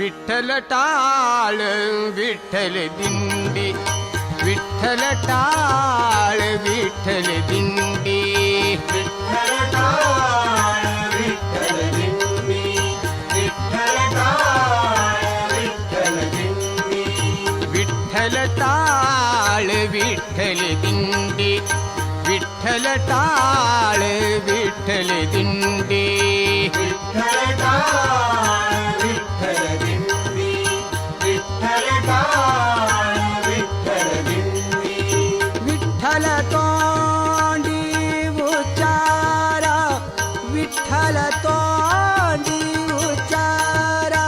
വിട്ടലട്ടാള് വിട്ടല് ദിണ്ടി വിട്ടലട്ടാള് വിട്ടല് ദിണ്ടി വിട്ടലട്ടാള് വിട്ടല് ദിണ്ടി വിട്ടലട്ടാള് വിട്ടല് ദിണ്ടി विठ्ठल तोंडी उच्चारा विठ्ठल तोंडी उच्चारा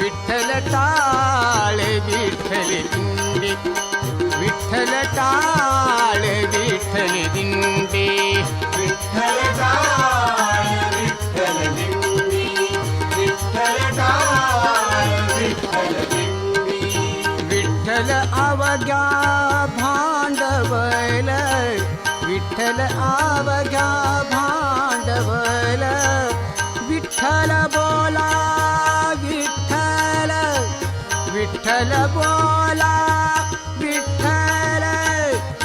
विठ्ठल टाळ विठ्ठल दिंडी विठ्ठल टाळ विठ्ठल दिंडी. विठ्ठल अवघ्या भांडवल विठ्ठल अवघ्या भांडवल विठ्ठल बोला विठ्ठल विठ्ठल बोला विठ्ठल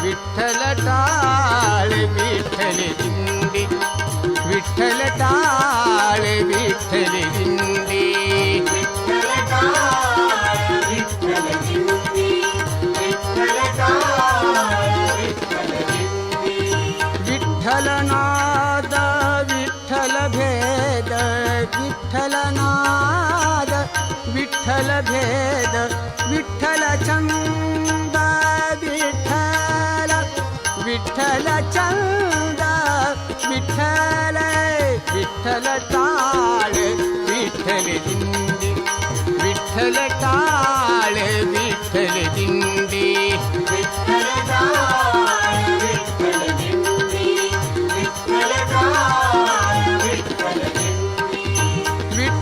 विठ्ठल टाळ विठ्ठल दिंडी विठ्ठल टाळ. विठ्ठलनाद विठ्ठलभेद विठ्ठलनाद विठ्ठलभेद विठ्ठलचन्द विठ्ठल विठ्ठलचन्द विठ्ठल चिल विठल विल विठल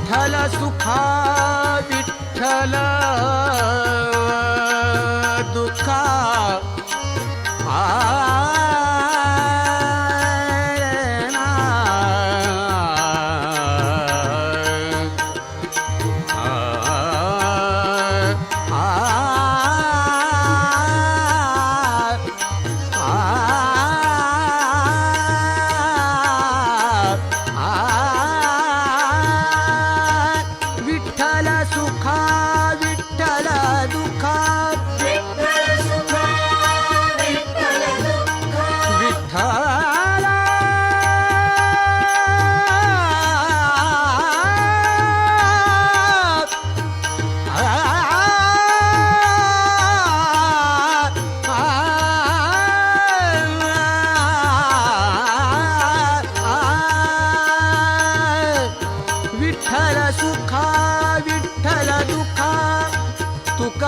विठ्ठल सुखा विठ्ठल.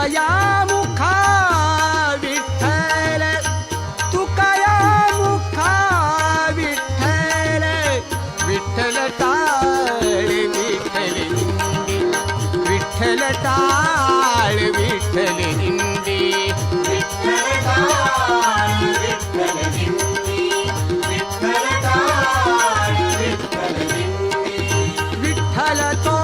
मुखा विठ्ठल तुकया मुखा विठ्ठल विठ्ठल टाळ विठ्ठल दिंडी विठ्ठल टाळ विठ्ठल दिंडी विठ्ठल टाळ विठ्ठल दिंडी विठ्ठल टाळ विठ्ठल दिंडी विठ्ठल तोंडी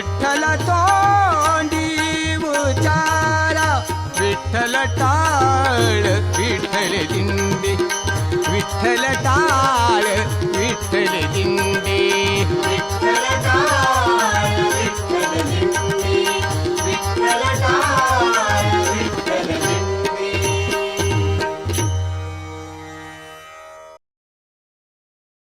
विठ्ठल तोंडी उचारा विठ्ठल टाळ विठ्ठल दिंडी विठ्ठल टाळ.